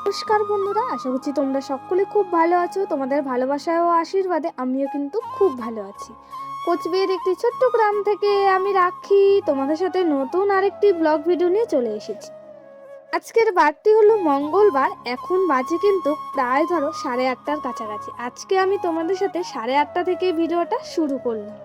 নমস্কার বন্ধুরা, আশা করছি তোমরা সকলে খুব ভালো আছো। তোমাদের ভালোবাসায় ও আশীর্বাদে আমিও কিন্তু খুব ভালো আছি। কোচবিহার একটি ছোট্ট গ্রাম থেকে আমি রাখি। তোমাদের সাথে নতুন আরেকটি ব্লগ ভিডিও নিয়ে চলে এসেছি। আজকের বারটি হলো মঙ্গলবার, এখন বাজে কিন্তু প্রায় ধরো সাড়ে আটটার কাছাকাছি। আজকে আমি তোমাদের সাথে সাড়ে আটটা থেকে ভিডিওটা শুরু করলাম।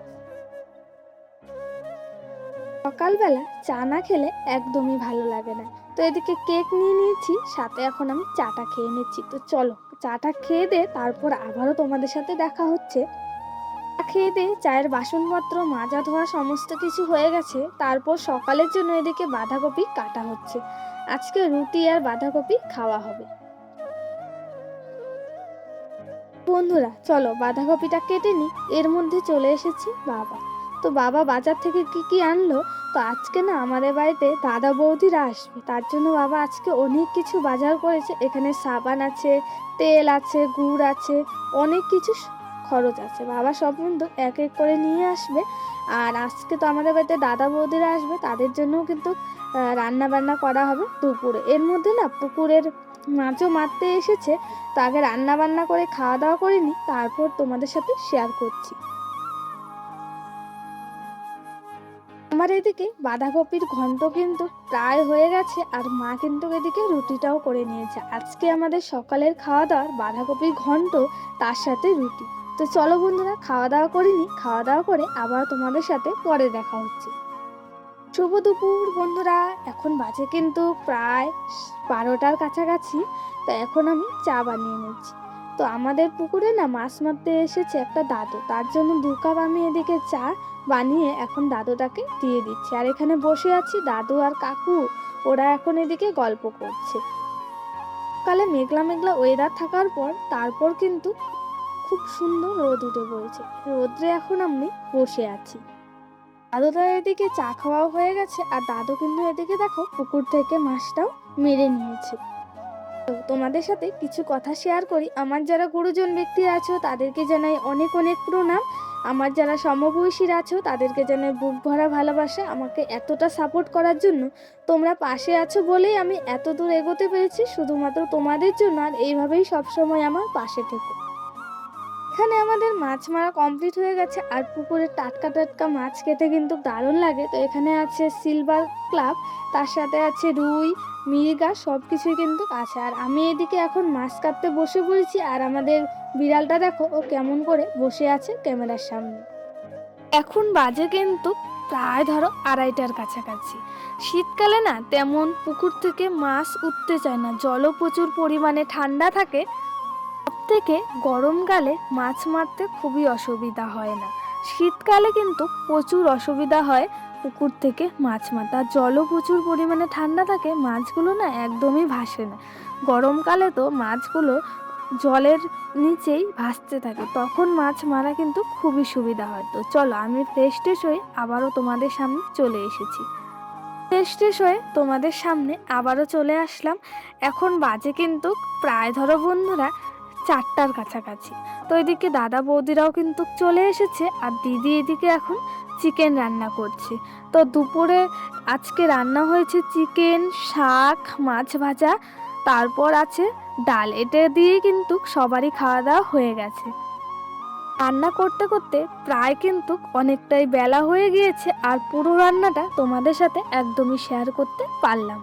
সকালবেলা চা না খেলে একদমই ভালো লাগে না। তো এদিকে কেক নিয়ে নিয়েছি, সাথে এখন আমি চাটা খেয়ে নিচ্ছি। তো চলো, চাটা খেয়ে দে তারপর আবারও তোমাদের সাথে দেখা হচ্ছে। খেয়ে দে চায়ের বাসনপত্র, মাজা ধোয়া সমস্ত কিছু হয়ে গেছে। তারপর সকালের জন্য এদিকে বাঁধাকপি কাটা হচ্ছে। আজকে রুটি আর বাঁধাকপি খাওয়া হবে। বন্ধুরা, চলো বাঁধাকপিটা কেটে নি এর মধ্যে চলে এসেছি বাবা। তো বাবা বাজার থেকে কি কি আনলো? তো আজকে না আমাদের বাড়িতে দাদা বৌদিরা আসবে। তার জন্য বাবা আজকে অনেক কিছু বাজার করেছে। এখানে সাবান আছে, তেল আছে, গুড় আছে, অনেক কিছু খরচ আছে। বাবা সব কিন্তু এক এক করে নিয়ে আসবে। আর আজকে তো আমাদের বাড়িতে দাদা বৌদিরা আসবে। তাদের জন্যও কিন্তু রান্না বান্না করা হবে দুপুরে। এর মধ্যে না পুকুরের মাছও মারতে এসেছে। তো আগে রান্না বান্না করে খাওয়া দাওয়া করে করিনি তারপর তোমাদের সাথে শেয়ার করছি। আমার এদিকে বাঁধাকপির ঘন্ট কিন্তু প্রায় হয়ে গেছে আর মা কিন্তু এদিকে রুটিটাও করে নিয়েছে। আজকে আমাদের সকালের খাওয়া দাওয়ার বাঁধাকপির ঘন্ট, তার সাথে রুটি। তো চলো বন্ধুরা খাওয়া দাওয়া করিনি খাওয়া দাওয়া করে আবার তোমাদের সাথে পরে দেখা হচ্ছে। শুভ দুপুর বন্ধুরা। এখন বাজে কিন্তু প্রায় বারোটার কাছাকাছি। তো এখন আমি চা বানিয়ে নিচ্ছি। তো আমাদের পুকুরে না মাছ মারতে এসেছে একটা দাদু। তার জন্য দু কাপ আমি এদিকে চা বানিয়ে এখন দাদুটাকে দিয়ে দিচ্ছি। আর এখানে বসে আছি দাদু আর কাকু। ওরা এখন এদিকে গল্প করছে। কালে মেঘলা মেঘলা ওয়েদার থাকার পর তারপর কিন্তু খুব সুন্দর রোদ উঠে পড়েছে। রোদ্রে এখন আমি বসে আছি। দাদুটার এদিকে চা খাওয়াও হয়ে গেছে। আর দাদু কিন্তু এদিকে দেখো পুকুর থেকে মাছটাও মেরে নিয়েছে। তো তোমাদের সাথে কিছু কথা শেয়ার করি। আমার যারা গুরুজন ব্যক্তি আছো, তাদেরকে জানাই অনেক অনেক প্রণাম। আমার যারা সমবয়সীর আছো, তাদেরকে জানাই বুক ভরা ভালোবাসা। আমাকে এতটা সাপোর্ট করার জন্য তোমরা পাশে আছো বলেই আমি এত দূর এগোতে পেরেছি। শুধুমাত্র তোমাদের জন্য আর এইভাবেই সবসময় আমার পাশে থেকো। এখানে আমাদের মাছ মারা কমপ্লিট হয়ে গেছে আর পুকুরে টাটকা টাটকা মাছ খেতে কিন্তু দারুণ লাগে। তো এখানে আছে সিলভার ক্লাব তার সাথে আছে রুই মির্গা সব কিছুই কিন্তু আছে। আর আমি এদিকে এখন মাছ কাটতে বসে পড়েছি আর আমাদের বিড়ালটা দেখো, ও কেমন করে বসে আছে ক্যামেরার সামনে। এখন বাজে কিন্তু প্রায় ধরো আড়াইটার কাছাকাছি। শীতকালে না তেমন পুকুর থেকে মাছ উঠতে চায় না। জলও প্রচুর পরিমাণে ঠান্ডা থাকে থেকে গরমকালে মাছ মারতে খুবই অসুবিধা হয় না। শীতকালে কিন্তু প্রচুর অসুবিধা হয় পুকুর থেকে মাছ মারতে। আর জলও প্রচুর পরিমাণে ঠান্ডা থাকে, মাছগুলো না একদমই ভাসে না। গরমকালে তো মাছগুলো জলের নিচেই ভাসতে থাকে। তখন মাছ মারা কিন্তু খুবই সুবিধা হয়। তো চলো, আমি ফ্রেশ ট্রেশ হয়ে আবারও তোমাদের সামনে চলে এসেছি। ফ্রেশ ট্রেশ হয়ে তোমাদের সামনে আবারও চলে আসলাম। এখন বাজে কিন্তু প্রায় ধরো বন্ধুরা চারটার কাছাকাছি। তো এদিকে দাদা বৌদিরাও কিন্তু চলে এসেছে আর দিদি এদিকে এখন চিকেন রান্না করছে। তো দুপুরে আজকে রান্না হয়েছে চিকেন, শাক, মাছ ভাজা, তারপর আছে ডাল। এটা দিয়ে কিন্তু সবারই খাওয়া দাওয়া হয়ে গেছে। রান্না করতে করতে প্রায় কিন্তু অনেকটাই বেলা হয়ে গিয়েছে আর পুরো রান্নাটা তোমাদের সাথে একদমই শেয়ার করতে পারলাম।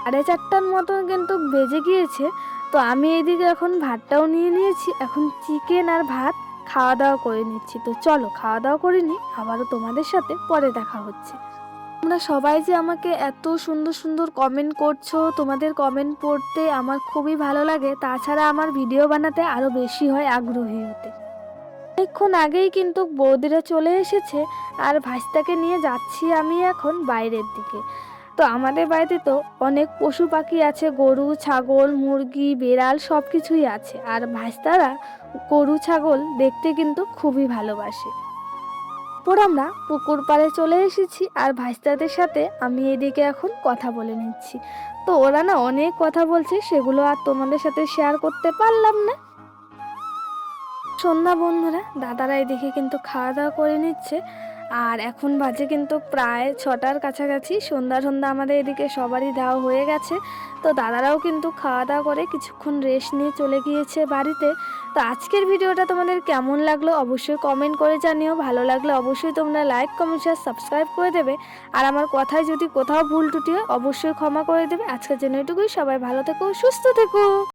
সাড়ে চারটার মতন কিন্তু বেজে গিয়েছে। তো আমি এদিকে এখন ভাতটাও নিয়ে নিয়েছি, এখন চিকেন আর ভাত খাওয়া দাওয়া করে নিচ্ছি। তো চলো খাওয়া দাওয়া করে নিই, আবারও তোমাদের সাথে পরে দেখা হচ্ছে। তোমরা সবাই যে আমাকে এত সুন্দর সুন্দর কমেন্ট করছ, তোমাদের কমেন্ট পড়তে আমার খুবই ভালো লাগে। তাছাড়া আমার ভিডিও বানাতে আরও বেশি হয় আগ্রহী হতে। অনেকক্ষণ আগেই কিন্তু বৌদিরা চলে এসেছে, আর ভাইস্তাকে নিয়ে যাচ্ছি আমি এখন বাইরের দিকে। তো আমাদের বাড়িতে তো অনেক পশু পাখি আছে, গরু, ছাগল, মুরগি, বেড়াল সব কিছুই আছে। আর ভাইস্তারা গরু, ছাগল দেখতে কিন্তু খুবই ভালোবাসে। পর আমরা পুকুর পাড়ে চলে এসেছি আর ভাইস্তাদের সাথে আমি এদিকে এখন কথা বলে নিচ্ছি। তো ওরা না অনেক কথা বলছে, সেগুলো আর তোমাদের সাথে শেয়ার করতে পারলাম না। সন্ধ্যা বন্ধুরা, দাদারা এদিকে কিন্তু খাওয়া দাওয়া করে নিচ্ছে। আর এখন বাজে কিন্তু প্রায় ছটার কাছাকাছি। সন্ধ্যা সন্ধ্যা আমাদের এদিকে সবারই দেওয়া হয়ে গেছে। তো দাদারাও কিন্তু খাওয়া দাওয়া করে কিছুক্ষণ রেস্ট নিয়ে চলে গিয়েছে বাড়িতে। তো আজকের ভিডিওটা তোমাদের কেমন লাগল অবশ্যই কমেন্ট করে জানিও। ভালো লাগলে অবশ্যই তোমরা লাইক কমেন্ট শেয়ার সাবস্ক্রাইব করে দেবে। আর আমার কথায় যদি কোথাও ভুল টুটি হয়, অবশ্যই ক্ষমা করে দেবে। আজকের জন্য এটুকুই। সবাই ভালো থেকো, সুস্থ থেকো।